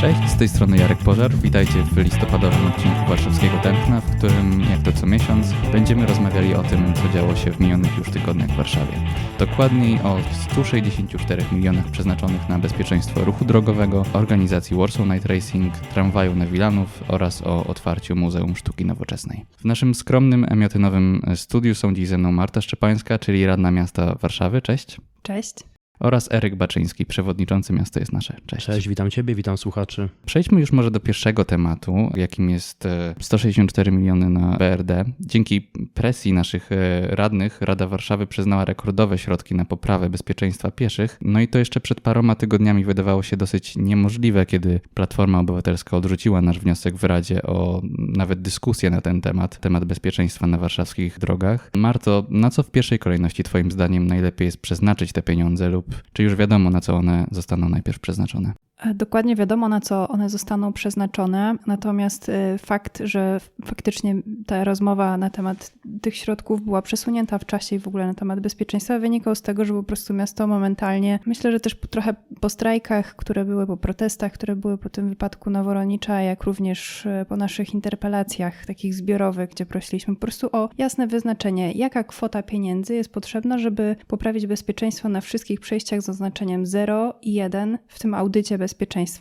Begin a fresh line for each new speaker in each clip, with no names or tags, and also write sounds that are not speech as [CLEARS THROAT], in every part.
Cześć, z tej strony Jarek Pożar. Witajcie w listopadowym odcinku Warszawskiego Tętna, w którym, jak to co miesiąc, będziemy rozmawiali o tym, co działo się w minionych już tygodniach w Warszawie. Dokładniej o 164 milionach przeznaczonych na bezpieczeństwo ruchu drogowego, organizacji Warsaw Night Racing, tramwaju na Wilanów oraz o otwarciu Muzeum Sztuki Nowoczesnej. W naszym skromnym, emiotynowym studiu są dziś ze mną Marta Szczepańska, czyli radna miasta Warszawy. Cześć.
Cześć.
Oraz Eryk Baczyński, przewodniczący Miasto jest Nasze. Cześć.
Cześć, witam Ciebie, witam słuchaczy.
Przejdźmy już może do pierwszego tematu, jakim jest e, 164 miliony na BRD. Dzięki presji naszych e, radnych Rada Warszawy przyznała rekordowe środki na poprawę bezpieczeństwa pieszych. No i to jeszcze przed paroma tygodniami wydawało się dosyć niemożliwe, kiedy Platforma Obywatelska odrzuciła nasz wniosek w Radzie o nawet dyskusję na ten temat, temat bezpieczeństwa na warszawskich drogach. Marto, na co w pierwszej kolejności Twoim zdaniem najlepiej jest przeznaczyć te pieniądze lub czy już wiadomo, na co one zostaną najpierw przeznaczone?
Dokładnie wiadomo, na co one zostaną przeznaczone, natomiast fakt, że faktycznie ta rozmowa na temat tych środków była przesunięta w czasie i w ogóle na temat bezpieczeństwa wynikał z tego, że po prostu miasto momentalnie, myślę, że też trochę po strajkach, które były, po protestach, które były po tym wypadku Noworonicza, jak również po naszych interpelacjach takich zbiorowych, gdzie prosiliśmy po prostu o jasne wyznaczenie, jaka kwota pieniędzy jest potrzebna, żeby poprawić bezpieczeństwo na wszystkich przejściach z oznaczeniem 0 i 1 w tym audycie bezpieczeństwa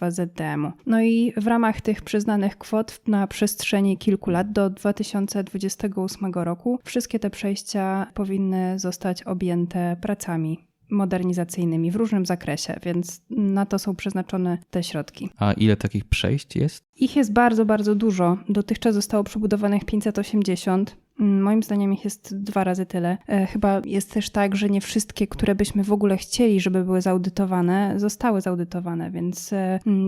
ZDM-u. No i w ramach tych przyznanych kwot na przestrzeni kilku lat do 2028 roku wszystkie te przejścia powinny zostać objęte pracami modernizacyjnymi w różnym zakresie, więc na to są przeznaczone te środki.
A ile takich przejść jest?
Ich jest bardzo, bardzo dużo. Dotychczas zostało przebudowanych 580. Moim zdaniem ich jest dwa razy tyle. Chyba jest też tak, że nie wszystkie, które byśmy w ogóle chcieli, żeby były zaudytowane, zostały zaudytowane, więc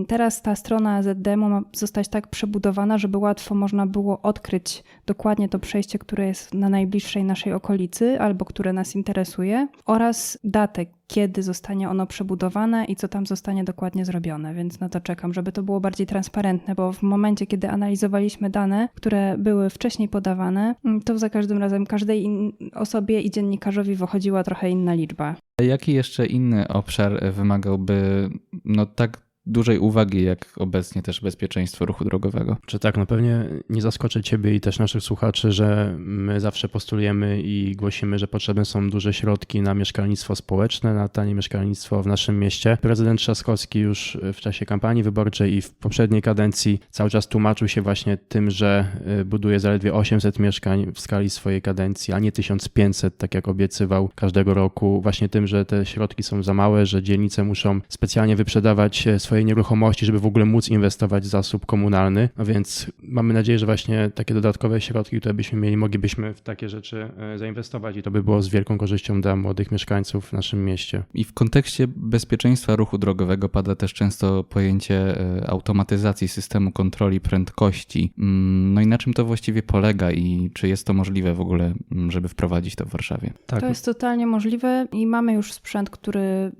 teraz ta strona ZDM ma zostać tak przebudowana, żeby łatwo można było odkryć dokładnie to przejście, które jest na najbliższej naszej okolicy albo które nas interesuje oraz datę, kiedy zostanie ono przebudowane i co tam zostanie dokładnie zrobione, więc na to czekam, żeby to było bardziej transparentne, bo w momencie, kiedy analizowaliśmy dane, które były wcześniej podawane, to za każdym razem każdej osobie i dziennikarzowi wychodziła trochę inna liczba.
Jaki jeszcze inny obszar wymagałby no tak dużej uwagi, jak obecnie też bezpieczeństwo ruchu drogowego.
Czy tak, no pewnie nie zaskoczę Ciebie i też naszych słuchaczy, że my zawsze postulujemy i głosimy, że potrzebne są duże środki na mieszkalnictwo społeczne, na tanie mieszkalnictwo w naszym mieście. Prezydent Trzaskowski już w czasie kampanii wyborczej i w poprzedniej kadencji cały czas tłumaczył się właśnie tym, że buduje zaledwie 800 mieszkań w skali swojej kadencji, a nie 1500, tak jak obiecywał każdego roku. Właśnie tym, że te środki są za małe, że dzielnice muszą specjalnie wyprzedawać swojej nieruchomości, żeby w ogóle móc inwestować w zasób komunalny. No więc mamy nadzieję, że właśnie takie dodatkowe środki, które byśmy mieli, moglibyśmy w takie rzeczy zainwestować i to by było z wielką korzyścią dla młodych mieszkańców w naszym mieście.
I w kontekście bezpieczeństwa ruchu drogowego pada też często pojęcie automatyzacji systemu kontroli prędkości. No i na czym to właściwie polega i czy jest to możliwe w ogóle, żeby wprowadzić to w Warszawie?
Tak. To jest totalnie możliwe i mamy już sprzęt, który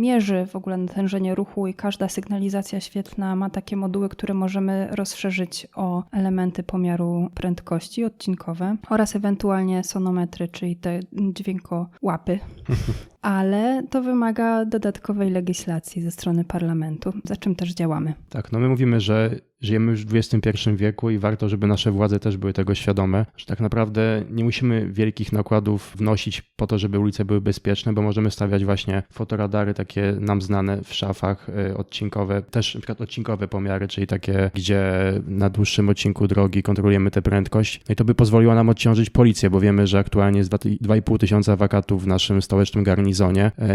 mierzy w ogóle natężenie ruchu i każda sygnalizacja świetlna ma takie moduły, które możemy rozszerzyć o elementy pomiaru prędkości odcinkowe oraz ewentualnie sonometry, czyli te dźwiękołapy. [LAUGHS] Ale to wymaga dodatkowej legislacji ze strony parlamentu, za czym też działamy.
Tak, no my mówimy, że żyjemy już w XXI wieku i warto, żeby nasze władze też były tego świadome, że tak naprawdę nie musimy wielkich nakładów wnosić po to, żeby ulice były bezpieczne, bo możemy stawiać właśnie fotoradary takie nam znane w szafach odcinkowe, też na przykład odcinkowe pomiary, czyli takie, gdzie na dłuższym odcinku drogi kontrolujemy tę prędkość. No i to by pozwoliło nam odciążyć policję, bo wiemy, że aktualnie jest 2,5 tysiąca wakatów w naszym stołecznym garnizonie.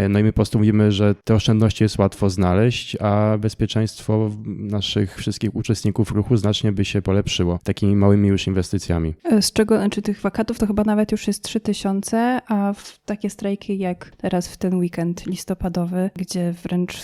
No i my po prostu mówimy, że te oszczędności jest łatwo znaleźć, a bezpieczeństwo naszych wszystkich uczestników ruchu znacznie by się polepszyło takimi małymi już inwestycjami.
Z czego, znaczy tych wakatów to chyba nawet już jest 3000, a w takie strajki jak teraz w ten weekend listopadowy, gdzie wręcz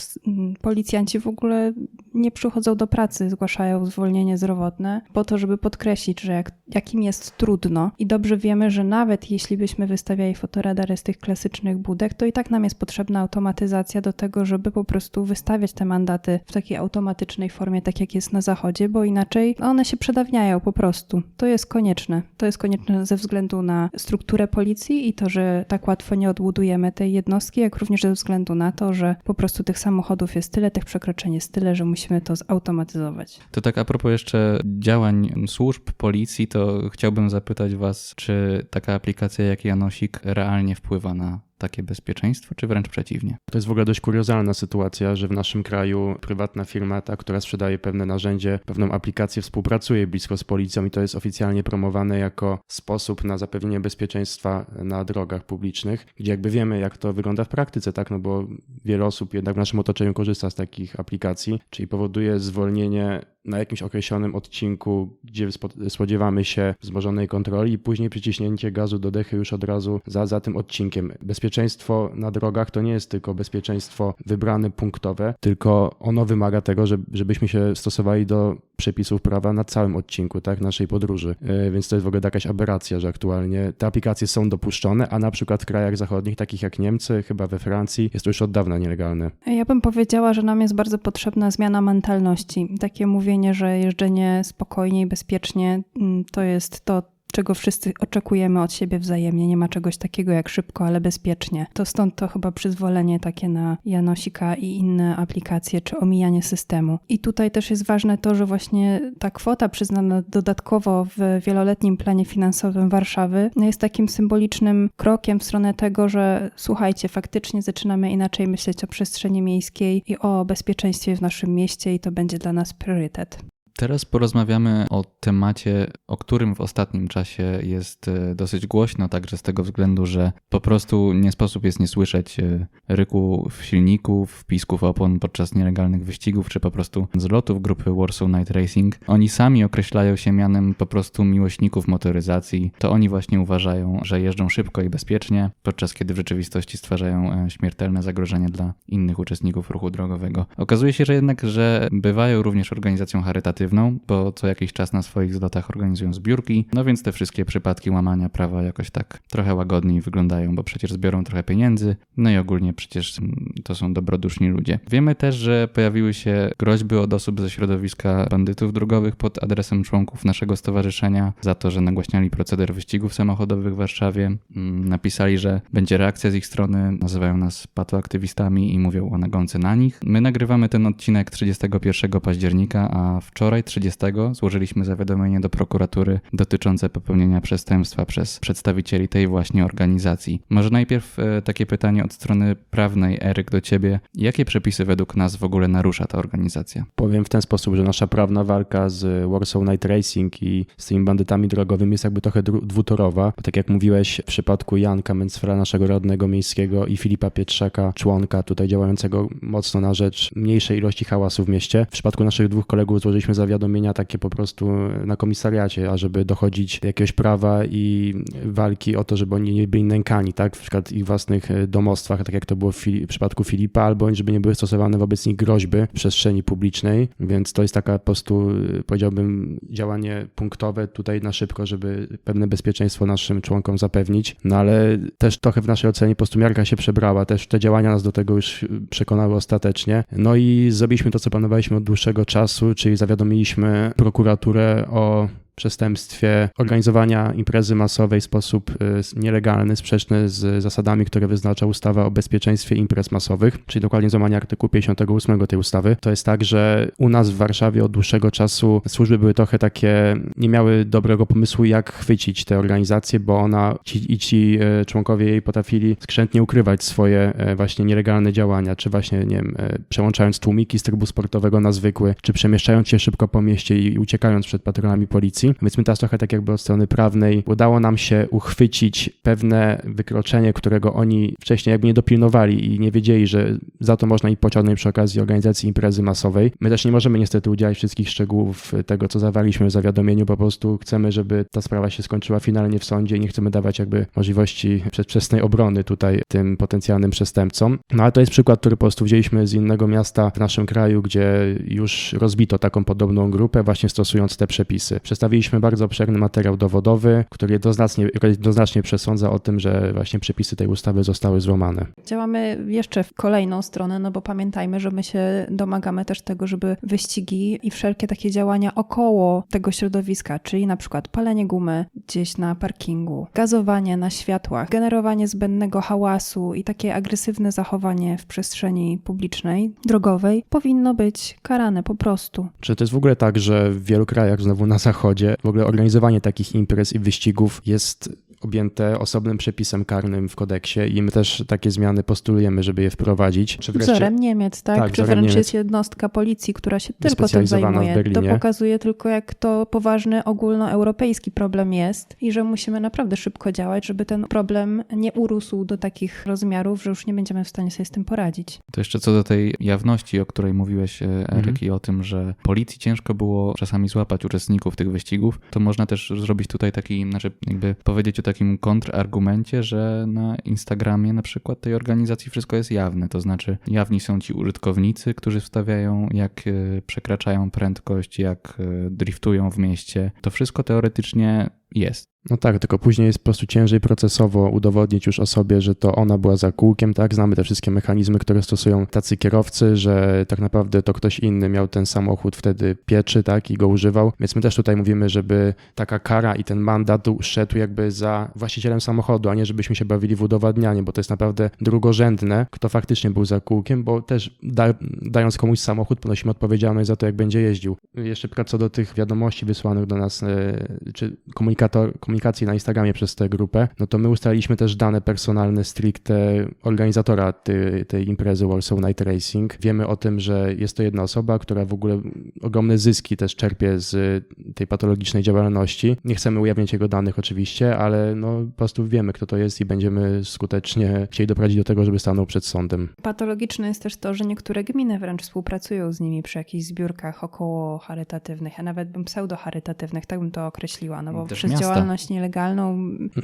policjanci w ogóle nie przychodzą do pracy, zgłaszają zwolnienie zdrowotne po to, żeby podkreślić, że jak, jakim jest trudno i dobrze wiemy, że nawet jeśli byśmy wystawiali fotoradary z tych klasycznych budek, to i tak nam jest potrzebna automatyzacja do tego, żeby po prostu wystawiać te mandaty w takiej automatycznej formie, tak jak jest na zachodzie, bo inaczej one się przedawniają po prostu. To jest konieczne. To jest konieczne ze względu na strukturę policji i to, że tak łatwo nie odbudujemy tej jednostki, jak również ze względu na to, że po prostu tych samochodów jest tyle, tych przekroczeń jest tyle, że musimy to zautomatyzować.
To tak a propos jeszcze działań służb policji, to chciałbym zapytać Was, czy taka aplikacja jak Janosik realnie wpływa na takie bezpieczeństwo, czy wręcz przeciwnie?
To jest w ogóle dość kuriozalna sytuacja, że w naszym kraju prywatna firma, ta, która sprzedaje pewne narzędzie, pewną aplikację, współpracuje blisko z policją i to jest oficjalnie promowane jako sposób na zapewnienie bezpieczeństwa na drogach publicznych, gdzie jakby wiemy, jak to wygląda w praktyce, tak, no bo wiele osób jednak w naszym otoczeniu korzysta z takich aplikacji, czyli powoduje zwolnienie na jakimś określonym odcinku, gdzie spodziewamy się wzmożonej kontroli i później przyciśnięcie gazu do dechy już od razu za, za tym odcinkiem. Bezpieczeństwo na drogach to nie jest tylko bezpieczeństwo wybrane punktowe, tylko ono wymaga tego, żebyśmy się stosowali do przepisów prawa na całym odcinku tak, naszej podróży. E, więc to jest w ogóle jakaś aberracja, że aktualnie te aplikacje są dopuszczone, a na przykład w krajach zachodnich, takich jak Niemcy, chyba we Francji, jest to już od dawna nielegalne.
Ja bym powiedziała, że nam jest bardzo potrzebna zmiana mentalności. Takie mówienie, że jeżdżenie spokojnie i bezpiecznie mm, to jest to, czego wszyscy oczekujemy od siebie wzajemnie. Nie ma czegoś takiego jak szybko, ale bezpiecznie. To stąd to chyba przyzwolenie takie na Janosika i inne aplikacje, czy omijanie systemu. I tutaj też jest ważne to, że właśnie ta kwota przyznana dodatkowo w wieloletnim planie finansowym Warszawy jest takim symbolicznym krokiem w stronę tego, że słuchajcie, faktycznie zaczynamy inaczej myśleć o przestrzeni miejskiej i o bezpieczeństwie w naszym mieście i to będzie dla nas priorytet.
Teraz porozmawiamy o temacie, o którym w ostatnim czasie jest e, dosyć głośno, także z tego względu, że po prostu nie sposób jest nie słyszeć e, ryku silników, pisków opon podczas nielegalnych wyścigów, czy po prostu zlotów grupy Warsaw Night Racing. Oni sami określają się mianem po prostu miłośników motoryzacji. To oni właśnie uważają, że jeżdżą szybko i bezpiecznie, podczas kiedy w rzeczywistości stwarzają e, śmiertelne zagrożenie dla innych uczestników ruchu drogowego. Okazuje się, że jednak, że bywają również organizacją charytatywną, bo co jakiś czas na swoich zlotach organizują zbiórki, no więc te wszystkie przypadki łamania prawa jakoś tak trochę łagodniej wyglądają, bo przecież zbiorą trochę pieniędzy, no i ogólnie przecież to są dobroduszni ludzie. Wiemy też, że pojawiły się groźby od osób ze środowiska bandytów drogowych pod adresem członków naszego stowarzyszenia za to, że nagłaśniali proceder wyścigów samochodowych w Warszawie. Mm, napisali, że będzie reakcja z ich strony, nazywają nas patoaktywistami i mówią o nagonce na nich. My nagrywamy ten odcinek 31 października, a wczoraj Wczoraj 30 złożyliśmy zawiadomienie do prokuratury dotyczące popełnienia przestępstwa przez przedstawicieli tej właśnie organizacji. Może najpierw e, takie pytanie od strony prawnej, Eryk, do ciebie. Jakie przepisy według nas w ogóle narusza ta organizacja?
Powiem w ten sposób, że nasza prawna walka z Warsaw Night Racing i z tymi bandytami drogowymi jest jakby trochę dwutorowa. Bo tak jak mówiłeś, w przypadku Janka Mencfra, naszego radnego miejskiego i Filipa Pietrzaka, członka tutaj działającego mocno na rzecz mniejszej ilości hałasu w mieście. W przypadku naszych dwóch kolegów złożyliśmy zawiadomienie zawiadomienia takie po prostu na komisariacie, ażeby dochodzić do jakiegoś prawa i walki o to, żeby oni nie byli nękani, tak, w przykład ich własnych e, domostwach, tak jak to było w, w przypadku Filipa, albo żeby nie były stosowane wobec nich groźby w przestrzeni publicznej, więc to jest taka po prostu, e, powiedziałbym, działanie punktowe tutaj na szybko, żeby pewne bezpieczeństwo naszym członkom zapewnić, no ale też trochę w naszej ocenie po prostu miarka się przebrała, też te działania nas do tego już przekonały ostatecznie, no i zrobiliśmy to, co planowaliśmy od dłuższego czasu, czyli zawiadomiliśmy prosiliśmy prokuraturę o przestępstwie organizowania imprezy masowej w sposób y, nielegalny, sprzeczny z zasadami, które wyznacza ustawa o bezpieczeństwie imprez masowych, czyli dokładnie złamanie artykułu 58 tej ustawy. To jest tak, że u nas w Warszawie od dłuższego czasu służby były trochę takie, nie miały dobrego pomysłu, jak chwycić tę organizację, bo ona ci, i ci y, członkowie jej potrafili skrzętnie ukrywać swoje y, właśnie nielegalne działania, czy właśnie, nie wiem, przełączając tłumiki z trybu sportowego na zwykły, czy przemieszczając się szybko po mieście i uciekając przed patrolami policji. Więc my teraz trochę tak jakby od strony prawnej udało nam się uchwycić pewne wykroczenie, którego oni wcześniej jakby nie dopilnowali i nie wiedzieli, że za to można ich pociągnąć przy okazji organizacji imprezy masowej. My też nie możemy niestety udzielać wszystkich szczegółów tego, co zawarliśmy w zawiadomieniu, po prostu chcemy, żeby ta sprawa się skończyła finalnie w sądzie i nie chcemy dawać jakby możliwości przedwczesnej obrony tutaj tym potencjalnym przestępcom. No ale to jest przykład, który po prostu wzięliśmy z innego miasta w naszym kraju, gdzie już rozbito taką podobną grupę, właśnie stosując te przepisy. Przedstawiliśmy zrobiliśmy bardzo obszerny materiał dowodowy, który jednoznacznie, jednoznacznie przesądza o tym, że właśnie przepisy tej ustawy zostały złamane.
Działamy jeszcze w kolejną stronę, no bo pamiętajmy, że my się domagamy też tego, żeby wyścigi i wszelkie takie działania około tego środowiska, czyli na przykład palenie gumy gdzieś na parkingu, gazowanie na światłach, generowanie zbędnego hałasu i takie agresywne zachowanie w przestrzeni publicznej, drogowej, powinno być karane po prostu.
Czy to jest w ogóle tak, że w wielu krajach, znowu na zachodzie, w ogóle organizowanie takich imprez i wyścigów jest objęte osobnym przepisem karnym w kodeksie i my też takie zmiany postulujemy, żeby je wprowadzić. Czy wreszcie-
Wzorem Niemiec, tak?
Tak,
Czy wręcz
Niemiec.
jest jednostka policji, która się tylko tym zajmuje. To pokazuje tylko, jak to poważny ogólnoeuropejski problem jest i że musimy naprawdę szybko działać, żeby ten problem nie urósł do takich rozmiarów, że już nie będziemy w stanie sobie z tym poradzić.
To jeszcze co do tej jawności, o której mówiłeś, e, Eryk,
Mhm.
i o tym, że policji ciężko było czasami złapać uczestników tych wyścigów, to można też zrobić tutaj taki, znaczy jakby powiedzieć o takim kontrargumencie, że na Instagramie na przykład tej organizacji wszystko jest jawne, to znaczy jawni są ci użytkownicy, którzy wstawiają jak e, przekraczają prędkość, jak e, driftują w mieście. To wszystko teoretycznie jest.
No tak, tylko później jest po prostu ciężej procesowo udowodnić już osobie, że to ona była za kółkiem, tak? Znamy te wszystkie mechanizmy, które stosują tacy kierowcy, że tak naprawdę to ktoś inny miał ten samochód wtedy pieczy, tak? I go używał. Więc my też tutaj mówimy, żeby taka kara i ten mandat szedł jakby za właścicielem samochodu, a nie żebyśmy się bawili w udowadnianie, bo to jest naprawdę drugorzędne, kto faktycznie był za kółkiem, bo też da, dając komuś samochód, ponosimy odpowiedzialność za to, jak będzie jeździł. Jeszcze co do tych wiadomości wysłanych do nas, e, czy komunikator, komunikacji na Instagramie przez tę grupę, no to my ustaliliśmy też dane personalne stricte organizatora ty, tej imprezy Warsaw Night Racing. Wiemy o tym, że jest to jedna osoba, która w ogóle ogromne zyski też czerpie z tej patologicznej działalności. Nie chcemy ujawniać jego danych oczywiście, ale no po prostu wiemy, kto to jest i będziemy skutecznie chcieli doprowadzić do tego, żeby stanął przed sądem.
Patologiczne jest też to, że niektóre gminy wręcz współpracują z nimi przy jakichś zbiórkach około charytatywnych, a nawet bym pseudo-charytatywnych, tak bym to określiła, no bo
Też
przez
miasta.
działalność nielegalną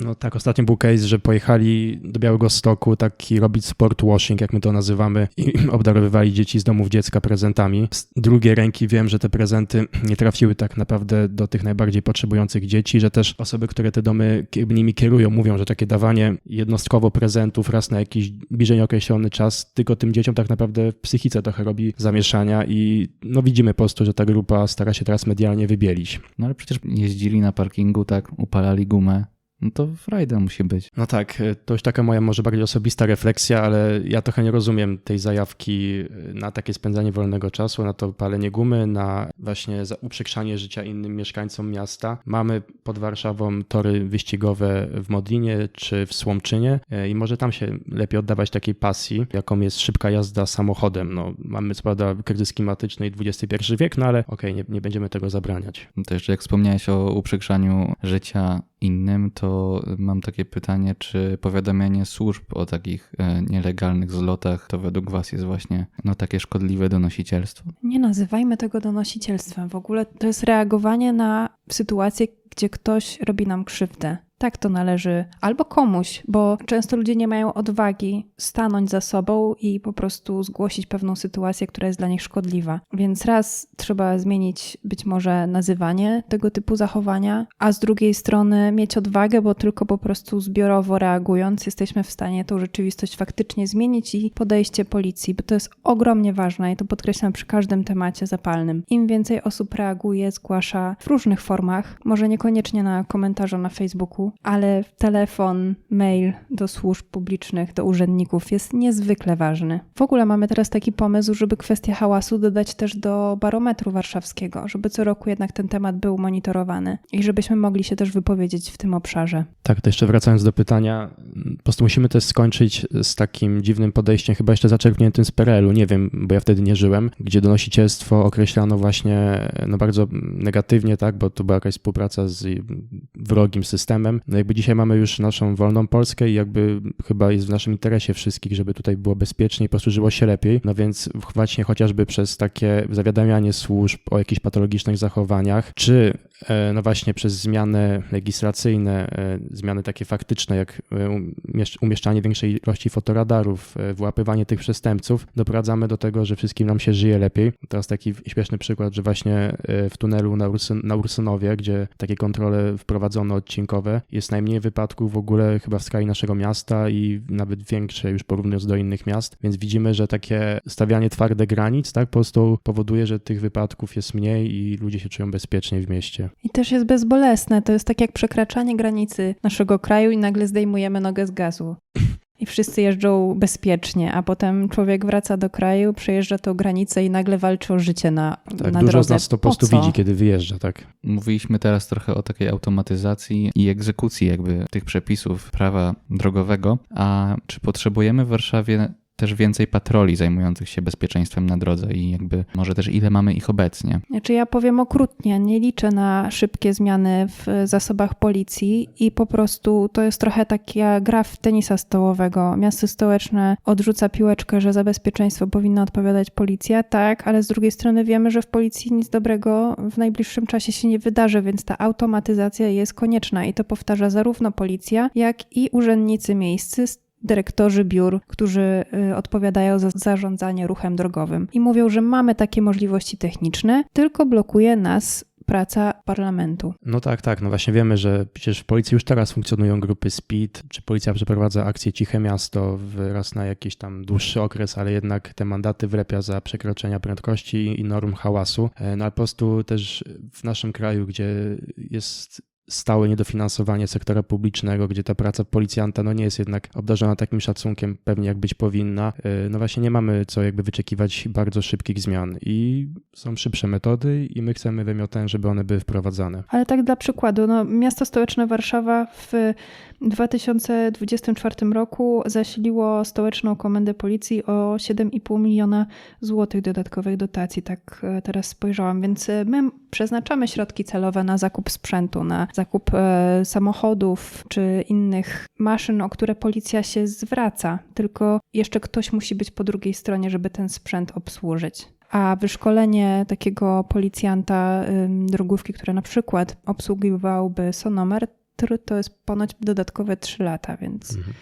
No tak, ostatnio był case, że pojechali do Białego Stoku taki robić sport washing, jak my to nazywamy, i [CLEARS THROAT] obdarowywali dzieci z domów dziecka prezentami. Z drugiej ręki wiem, że te prezenty [CLEARS THROAT] nie trafiły tak naprawdę do tych najbardziej potrzebujących dzieci, że też osoby, które te domy nimi kierują, mówią, że takie dawanie jednostkowo prezentów raz na jakiś bliżej określony czas tylko tym dzieciom tak naprawdę w psychice trochę robi zamieszania i no widzimy po prostu, że ta grupa stara się teraz medialnie wybielić.
No ale przecież jeździli na parkingu, tak, upalali gumę. No to frajda musi być.
No tak, y, to już taka moja może bardziej osobista refleksja, ale ja trochę nie rozumiem tej zajawki y, na takie spędzanie wolnego czasu, na to palenie gumy, na właśnie za- uprzykrzanie życia innym mieszkańcom miasta. Mamy pod Warszawą tory wyścigowe w Modlinie czy w Słomczynie y, i może tam się lepiej oddawać takiej pasji, jaką jest szybka jazda samochodem. No, mamy co prawda kryzys klimatyczny i XXI wiek, no ale okej, nie, nie będziemy tego zabraniać.
No To jeszcze jak wspomniałeś o uprzykrzaniu życia innym, to mam takie pytanie, czy powiadamianie służb o takich e, nielegalnych zlotach to według was jest właśnie no takie szkodliwe donosicielstwo?
Nie nazywajmy tego donosicielstwem. W ogóle to jest reagowanie na sytuację, gdzie ktoś robi nam krzywdę. Tak to należy albo komuś, bo często ludzie nie mają odwagi stanąć za sobą i po prostu zgłosić pewną sytuację, która jest dla nich szkodliwa. Więc raz trzeba zmienić być może nazywanie tego typu zachowania, a z drugiej strony mieć odwagę, bo tylko po prostu zbiorowo reagując jesteśmy w stanie tą rzeczywistość faktycznie zmienić i podejście policji, bo to jest ogromnie ważne i to podkreślam przy każdym temacie zapalnym. Im więcej osób reaguje, zgłasza w różnych formach, może niekoniecznie na komentarze na Facebooku, ale telefon, mail do służb publicznych, do urzędników jest niezwykle ważny. W ogóle mamy teraz taki pomysł, żeby kwestię hałasu dodać też do barometru warszawskiego, żeby co roku jednak ten temat był monitorowany i żebyśmy mogli się też wypowiedzieć w tym obszarze.
Tak, to jeszcze wracając do pytania, po prostu musimy też skończyć z takim dziwnym podejściem, chyba jeszcze zaczerpniętym z PRL-u, nie wiem, bo ja wtedy nie żyłem, gdzie donosicielstwo określano właśnie no bardzo negatywnie, tak, bo to była jakaś współpraca z wrogim systemem jakby dzisiaj mamy już naszą wolną Polskę i jakby chyba jest w naszym interesie wszystkich, żeby tutaj było bezpiecznie i prostu żyło się lepiej. No więc właśnie chociażby przez takie zawiadamianie służb o jakichś patologicznych zachowaniach, czy e, no właśnie przez zmiany legislacyjne, e, zmiany takie faktyczne, jak e, umieszcz- umieszczanie większej ilości fotoradarów, wyłapywanie tych przestępców, doprowadzamy do tego, że wszystkim nam się żyje lepiej. Teraz taki śmieszny przykład, że właśnie w tunelu na, Ursyn, na Ursynowie, gdzie takie kontrole wprowadzono odcinkowe, jest najmniej wypadków w ogóle chyba w skali naszego miasta i nawet większe już porównując do innych miast, więc widzimy, że takie stawianie twarde granic, tak, po prostu powoduje, że tych wypadków jest mniej i ludzie się czują bezpieczniej w mieście.
I też jest bezbolesne. To jest tak jak przekraczanie granicy naszego kraju i nagle zdejmujemy nogę z gazu. I wszyscy jeżdżą bezpiecznie, a potem człowiek wraca do kraju, przejeżdża tą granicę i nagle walczy o życie na,
Tak,
na
dużo
drodze.
z nas to po prostu widzi, kiedy wyjeżdża, tak.
Mówiliśmy teraz trochę o takiej automatyzacji i egzekucji jakby tych przepisów prawa drogowego, a czy potrzebujemy w Warszawie też więcej patroli zajmujących się bezpieczeństwem na drodze i jakby może też ile mamy ich obecnie?
Znaczy ja powiem okrutnie, nie liczę na szybkie zmiany w zasobach policji i po prostu to jest trochę taka gra w tenisa stołowego. Miasto stołeczne odrzuca piłeczkę, że za bezpieczeństwo powinna odpowiadać policja, tak, ale z drugiej strony wiemy, że w policji nic dobrego w najbliższym czasie się nie wydarzy, więc ta automatyzacja jest konieczna i to powtarza zarówno policja, jak i urzędnicy miejscy, dyrektorzy biur, którzy y, odpowiadają za zarządzanie ruchem drogowym i mówią, że mamy takie możliwości techniczne, tylko blokuje nas praca parlamentu.
No tak, tak. No właśnie wiemy, że przecież w policji już teraz funkcjonują grupy SPID, czy policja przeprowadza akcję Ciche Miasto raz na jakiś tam dłuższy okres, ale jednak te mandaty wlepia za przekroczenia prędkości i norm hałasu. E, No ale po prostu też w naszym kraju, gdzie jest stałe niedofinansowanie sektora publicznego, gdzie ta praca policjanta no nie jest jednak obdarzona takim szacunkiem pewnie jak być powinna, e, no właśnie nie mamy co jakby wyczekiwać bardzo szybkich zmian i są szybsze metody i my chcemy w Miotę, żeby one były wprowadzane.
Ale tak dla przykładu, no, miasto stołeczne Warszawa w 2024 roku zasiliło stołeczną komendę policji o 7,5 miliona złotych dodatkowych dotacji, tak e, teraz spojrzałam, więc e, my przeznaczamy środki celowe na zakup sprzętu, na zakup e, samochodów czy innych maszyn, o które policja się zwraca, tylko jeszcze ktoś musi być po drugiej stronie, żeby ten sprzęt obsłużyć. A wyszkolenie takiego policjanta drogówki, który na przykład obsługiwałby sonometr, to jest ponoć dodatkowe 3 lata, więc
Mhm.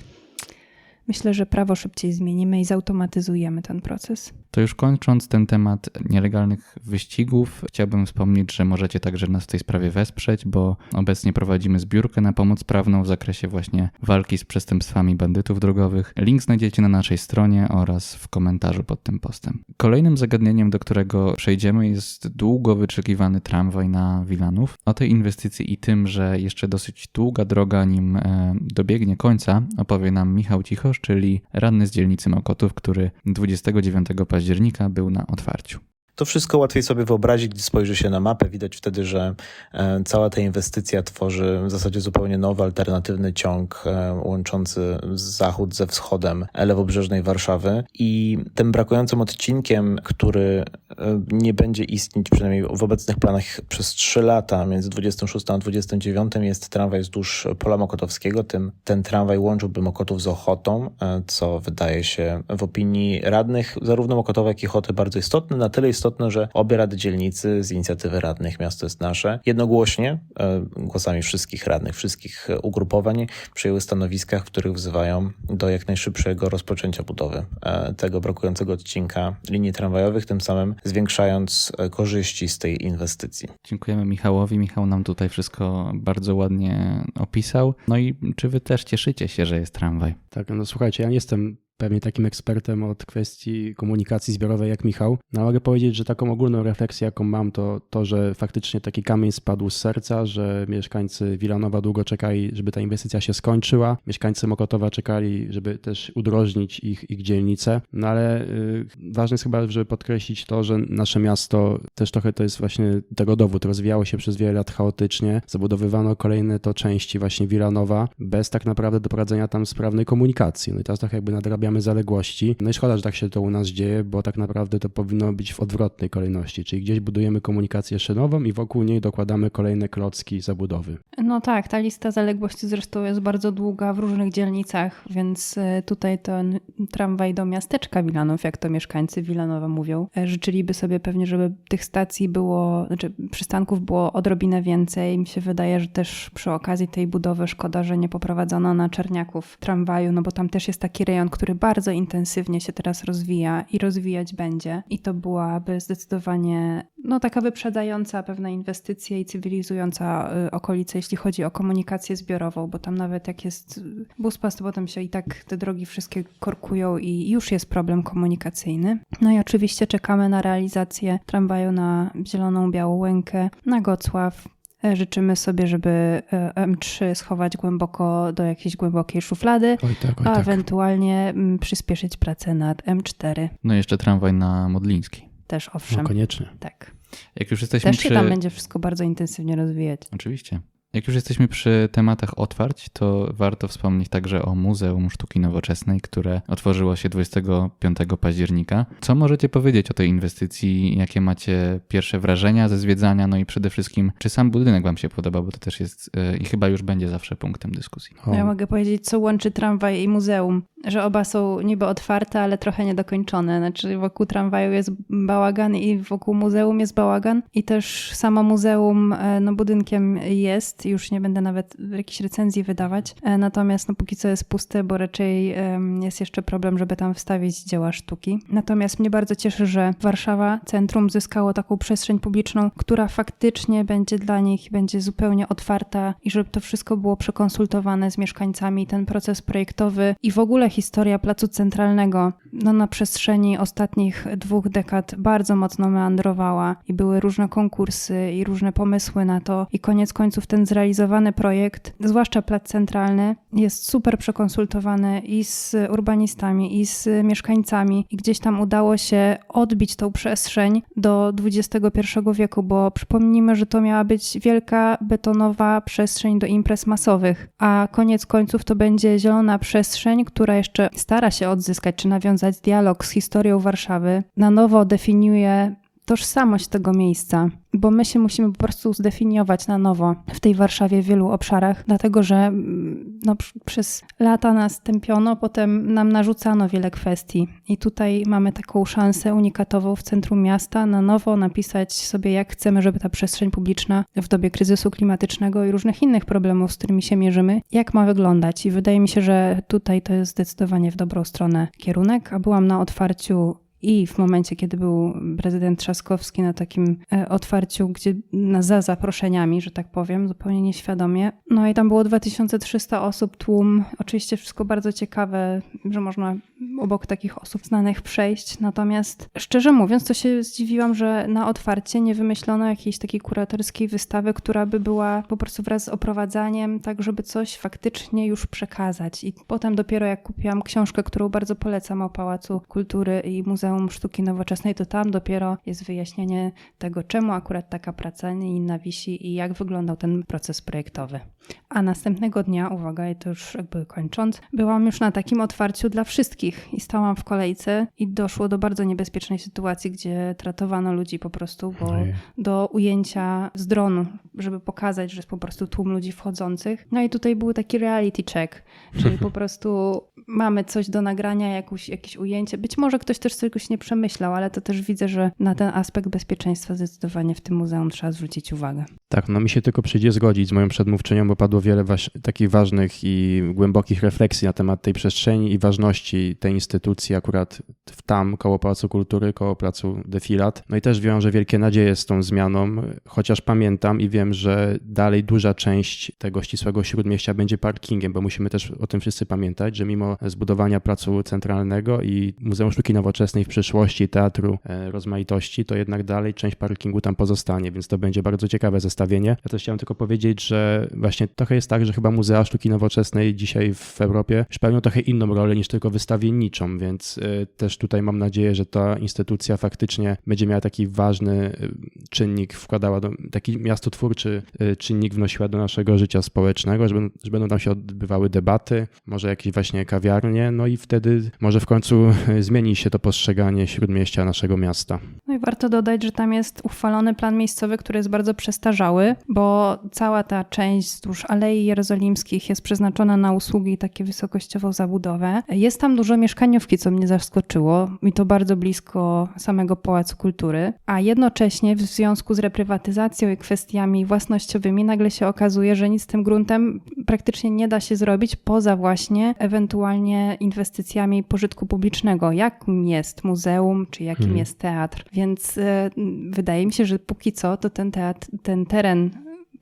Myślę, że prawo szybciej zmienimy i zautomatyzujemy ten proces.
To już kończąc ten temat nielegalnych wyścigów, chciałbym wspomnieć, że możecie także nas w tej sprawie wesprzeć, bo obecnie prowadzimy zbiórkę na pomoc prawną w zakresie właśnie walki z przestępstwami bandytów drogowych. Link znajdziecie na naszej stronie oraz w komentarzu pod tym postem. Kolejnym zagadnieniem, do którego przejdziemy, jest długo wyczekiwany tramwaj na Wilanów. O tej inwestycji i tym, że jeszcze dosyć długa droga nim e, dobiegnie końca, opowie nam Michał Cichosz, czyli radny z dzielnicy Mokotów, który 29 października był na otwarciu.
To wszystko łatwiej sobie wyobrazić, gdy spojrzy się na mapę. Widać wtedy, że e, cała ta inwestycja tworzy w zasadzie zupełnie nowy, alternatywny ciąg e, łączący zachód ze wschodem lewobrzeżnej Warszawy. I tym brakującym odcinkiem, który e, nie będzie istnieć przynajmniej w obecnych planach przez 3 lata, między 26 a 29 jest tramwaj wzdłuż Pola Mokotowskiego. Tym, ten tramwaj łączyłby Mokotów z Ochotą, e, co wydaje się w opinii radnych zarówno Mokotowa, jak i Ochoty bardzo istotne. Na tyle istotne, że obie rady dzielnicy z inicjatywy radnych Miasto jest Nasze jednogłośnie, e, głosami wszystkich radnych, wszystkich e, ugrupowań przyjęły stanowiska, w których wzywają do jak najszybszego rozpoczęcia budowy e, tego brakującego odcinka linii tramwajowych, tym samym zwiększając korzyści z tej inwestycji.
Dziękujemy Michałowi. Michał nam tutaj wszystko bardzo ładnie opisał. No i czy wy też cieszycie się, że jest tramwaj?
Tak, no słuchajcie, ja nie jestem pewnie takim ekspertem od kwestii komunikacji zbiorowej jak Michał. No mogę powiedzieć, że taką ogólną refleksję, jaką mam, to to, że faktycznie taki kamień spadł z serca, że mieszkańcy Wilanowa długo czekali, żeby ta inwestycja się skończyła. Mieszkańcy Mokotowa czekali, żeby też udrożnić ich, ich dzielnicę. No ale y, ważne jest chyba, żeby podkreślić to, że nasze miasto też trochę to jest właśnie tego dowód. Rozwijało się przez wiele lat chaotycznie. Zabudowywano kolejne to części właśnie Wilanowa bez tak naprawdę doprowadzenia tam sprawnej komunikacji. No i teraz trochę jakby nadrabiamy naprawiamy zaległości. No i szkoda, że tak się to u nas dzieje, bo tak naprawdę to powinno być w odwrotnej kolejności, czyli gdzieś budujemy komunikację szynową i wokół niej dokładamy kolejne klocki zabudowy.
No tak, ta lista zaległości zresztą jest bardzo długa w różnych dzielnicach, więc e, tutaj ten tramwaj do miasteczka Wilanów, jak to mieszkańcy Wilanowa mówią, e, życzyliby sobie pewnie, żeby tych stacji było, znaczy przystanków było odrobinę więcej. Mi się wydaje, że też przy okazji tej budowy szkoda, że nie poprowadzono na Czerniaków tramwaju, no bo tam też jest taki rejon, który bardzo intensywnie się teraz rozwija i rozwijać będzie. I to byłaby zdecydowanie no, taka wyprzedzająca pewne inwestycje i cywilizująca y, okolice, jeśli chodzi o komunikację zbiorową, bo tam nawet jak jest y, buspas, to potem się i tak te drogi wszystkie korkują i już jest problem komunikacyjny. No i oczywiście czekamy na realizację tramwaju na Zieloną Białą Łękę, na Gocław, Życzymy sobie, żeby e, M3 schować głęboko do jakiejś głębokiej szuflady,
Oj tak, oj
a
tak.
ewentualnie przyspieszyć pracę nad M4.
No i jeszcze tramwaj na Modliński.
Też
No
owszem.
koniecznie.
tak.
Jak już jesteśmy
Też
przy...
się tam będzie wszystko bardzo intensywnie rozwijać.
Oczywiście. Jak już jesteśmy przy tematach otwarć, to warto wspomnieć także o Muzeum Sztuki Nowoczesnej, które otworzyło się 25 października. Co możecie powiedzieć o tej inwestycji? Jakie macie pierwsze wrażenia ze zwiedzania? No i przede wszystkim, czy sam budynek Wam się podoba? Bo to też jest yy, i chyba już będzie zawsze punktem dyskusji.
O,
Ja mogę powiedzieć, co łączy tramwaj i muzeum. Że oba są niby otwarte, ale trochę niedokończone. Znaczy wokół tramwaju jest bałagan i wokół muzeum jest bałagan. I też samo muzeum e, no, budynkiem jest. Już nie będę nawet jakichś recenzji wydawać. E, Natomiast no, póki co jest puste, bo raczej jest jeszcze problem, żeby tam wstawić dzieła sztuki. Natomiast mnie bardzo cieszy, że Warszawa, centrum, zyskało taką przestrzeń publiczną, która faktycznie będzie dla nich, będzie zupełnie otwarta i żeby to wszystko było przekonsultowane z mieszkańcami. Ten proces projektowy i w ogóle historia Placu Centralnego no, na przestrzeni ostatnich dwóch dekad bardzo mocno meandrowała i były różne konkursy i różne pomysły na to. I koniec końców ten zrealizowany projekt, zwłaszcza Plac Centralny, jest super przekonsultowany i z urbanistami, i z mieszkańcami. I gdzieś tam udało się odbić tą przestrzeń do XXI wieku, bo przypomnijmy, że to miała być wielka betonowa przestrzeń do imprez masowych, a koniec końców to będzie zielona przestrzeń, która jeszcze stara się odzyskać czy nawiązać dialog z historią Warszawy, na nowo definiuje tożsamość tego miejsca, bo my się musimy po prostu zdefiniować na nowo w tej Warszawie w wielu obszarach, dlatego że mm, no, pr- przez lata nas tępiono, potem nam narzucano wiele kwestii i tutaj mamy taką szansę unikatową w centrum miasta na nowo napisać sobie, jak chcemy, żeby ta przestrzeń publiczna w dobie kryzysu klimatycznego i różnych innych problemów, z którymi się mierzymy, jak ma wyglądać. I wydaje mi się, że tutaj to jest zdecydowanie w dobrą stronę kierunek, a byłam na otwarciu i w momencie, kiedy był prezydent Trzaskowski na takim e, otwarciu, gdzie na, za zaproszeniami, że tak powiem, zupełnie nieświadomie. No i tam było 2300 osób, tłum. Oczywiście wszystko bardzo ciekawe, że można obok takich osób znanych przejść. Natomiast szczerze mówiąc, to się zdziwiłam, że na otwarcie nie wymyślono jakiejś takiej kuratorskiej wystawy, która by była po prostu wraz z oprowadzaniem, tak żeby coś faktycznie już przekazać. I potem dopiero jak kupiłam książkę, którą bardzo polecam o Pałacu Kultury i Muzeum Sztuki Nowoczesnej, to tam dopiero jest wyjaśnienie tego, czemu akurat taka praca, nie inna wisi i jak wyglądał ten proces projektowy. A następnego dnia, uwaga, i to już jakby kończąc, byłam już na takim otwarciu dla wszystkich i stałam w kolejce i doszło do bardzo niebezpiecznej sytuacji, gdzie tratowano ludzi po prostu, bo
Ojej.
do ujęcia z dronu, żeby pokazać, że jest po prostu tłum ludzi wchodzących. No i tutaj był taki reality check, czyli po [LAUGHS] prostu mamy coś do nagrania, jakąś, jakieś ujęcie. Być może ktoś też czegoś nie przemyślał, ale to też widzę, że na ten aspekt bezpieczeństwa zdecydowanie w tym muzeum trzeba zwrócić uwagę.
Tak, no mi się tylko przyjdzie zgodzić z moją przedmówczynią, bo padło wiele takich ważnych i głębokich refleksji na temat tej przestrzeni i ważności tej instytucji akurat w tam, koło Pałacu Kultury, koło Placu Defilat. No i też wiążę wielkie nadzieje z tą zmianą, chociaż pamiętam i wiem, że dalej duża część tego ścisłego śródmieścia będzie parkingiem, bo musimy też o tym wszyscy pamiętać, że mimo zbudowania Placu Centralnego i Muzeum Sztuki Nowoczesnej w przyszłości, teatru e, rozmaitości, to jednak dalej część parkingu tam pozostanie, więc to będzie bardzo ciekawe zestawienie. Ja też chciałem tylko powiedzieć, że właśnie trochę jest tak, że chyba Muzea Sztuki Nowoczesnej dzisiaj w Europie już pełnią trochę inną rolę niż tylko wystawiennicze rolniczą, więc y, też tutaj mam nadzieję, że ta instytucja faktycznie będzie miała taki ważny y, czynnik, wkładała do, taki miastotwórczy y, czynnik wnosiła do naszego życia społecznego, że, będą- że będą tam się odbywały debaty, może jakieś właśnie kawiarnie, no i wtedy może w końcu zmieni się to postrzeganie śródmieścia naszego miasta.
No i warto dodać, że tam jest uchwalony plan miejscowy, który jest bardzo przestarzały, bo cała ta część wzdłuż Alei Jerozolimskich jest przeznaczona na usługi takie wysokościową zabudowę. Jest tam dużo mieszkaniówki, co mnie zaskoczyło i to bardzo blisko samego Pałacu Kultury, a jednocześnie w związku z reprywatyzacją i kwestiami własnościowymi nagle się okazuje, że nic z tym gruntem praktycznie nie da się zrobić poza właśnie ewentualnie inwestycjami pożytku publicznego, jakim jest muzeum, czy jakim
Mhm.
jest teatr. Więc e, wydaje mi się, że póki co to ten teatr, ten teren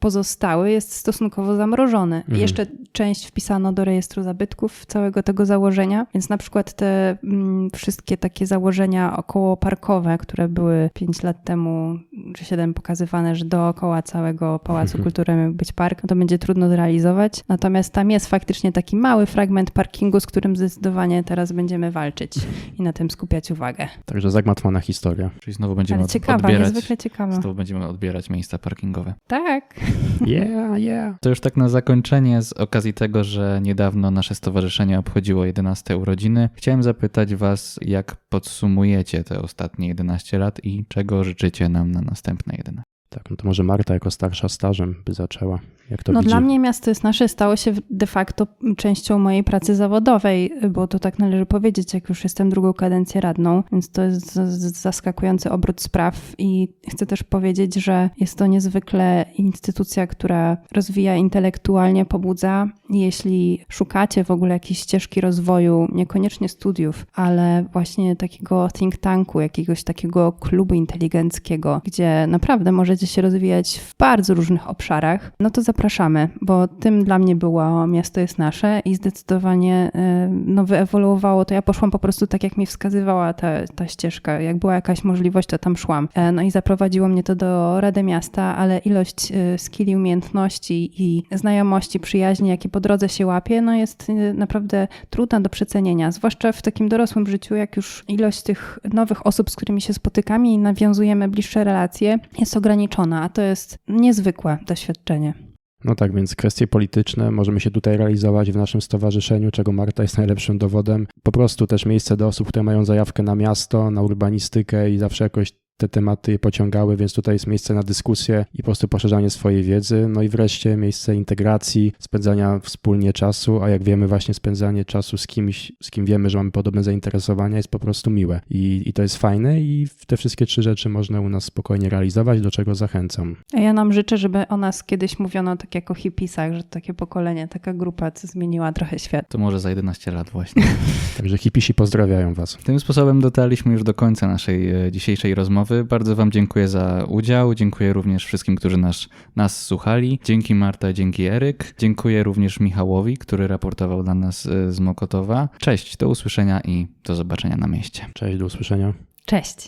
pozostały jest stosunkowo zamrożony.
Mhm.
Jeszcze część wpisano do rejestru zabytków całego tego założenia, więc na przykład te mm, wszystkie takie założenia okołoparkowe, które były 5 lat temu czy 7 pokazywane, że dookoła całego Pałacu
Mhm.
Kultury miał być park, no to będzie trudno zrealizować. Natomiast tam jest faktycznie taki mały fragment parkingu, z którym zdecydowanie teraz będziemy walczyć i na tym skupiać uwagę.
Także zagmatwana historia.
Czyli znowu będziemy
Ale ciekawa,
odbierać,
niezwykle ciekawa.
znowu będziemy odbierać miejsca parkingowe.
Tak. [LAUGHS]
Yeah, yeah.
To już tak na zakończenie, z okazji tego, że niedawno nasze stowarzyszenie obchodziło 11 urodziny, chciałem zapytać Was, jak podsumujecie te ostatnie 11 lat i czego życzycie nam na następne 11?
Tak, no to może Marta jako starsza stażem by zaczęła. Jak to
No
widzi?
dla mnie miasto jest nasze stało się de facto częścią mojej pracy zawodowej, bo to tak należy powiedzieć, jak już jestem drugą kadencję radną, więc to jest zaskakujący obrót spraw i chcę też powiedzieć, że jest to niezwykle instytucja, która rozwija intelektualnie, pobudza. Jeśli szukacie w ogóle jakiejś ścieżki rozwoju, niekoniecznie studiów, ale właśnie takiego think tanku, jakiegoś takiego klubu inteligenckiego, gdzie naprawdę możecie się rozwijać w bardzo różnych obszarach, no to zapraszamy, bo tym dla mnie było Miasto jest nasze i zdecydowanie e, no, wyewoluowało to. Ja poszłam po prostu tak, jak mi wskazywała ta, ta ścieżka. Jak była jakaś możliwość, to tam szłam. E, No i zaprowadziło mnie to do Rady Miasta, ale ilość e, skilli, umiejętności i znajomości, przyjaźni, jakie po drodze się łapie, no jest e, naprawdę trudna do przecenienia, zwłaszcza w takim dorosłym życiu, jak już ilość tych nowych osób, z którymi się spotykamy i nawiązujemy bliższe relacje, jest ograniczona, a to jest niezwykłe doświadczenie.
No tak, więc kwestie polityczne możemy się tutaj realizować w naszym stowarzyszeniu, czego Marta jest najlepszym dowodem. Po prostu też miejsce do osób, które mają zajawkę na miasto, na urbanistykę i zawsze jakoś te tematy je pociągały, więc tutaj jest miejsce na dyskusję i po prostu poszerzanie swojej wiedzy. No i wreszcie miejsce integracji, spędzania wspólnie czasu, a jak wiemy, właśnie spędzanie czasu z kimś, z kim wiemy, że mamy podobne zainteresowania, jest po prostu miłe. I, i to jest fajne i te wszystkie trzy rzeczy można u nas spokojnie realizować, do czego zachęcam.
A ja nam życzę, żeby o nas kiedyś mówiono tak jak o hipisach, że takie pokolenie, taka grupa co zmieniła trochę świat.
To może za 11 lat właśnie. [LAUGHS]
Także hipisi pozdrawiają Was.
Tym sposobem dotarliśmy już do końca naszej e, dzisiejszej rozmowy. Bardzo Wam dziękuję za udział. Dziękuję również wszystkim, którzy nas, nas słuchali. Dzięki Marta, dzięki Eryk. Dziękuję również Michałowi, który raportował dla nas e, z Mokotowa. Cześć, do usłyszenia i do zobaczenia na mieście.
Cześć, do usłyszenia.
Cześć!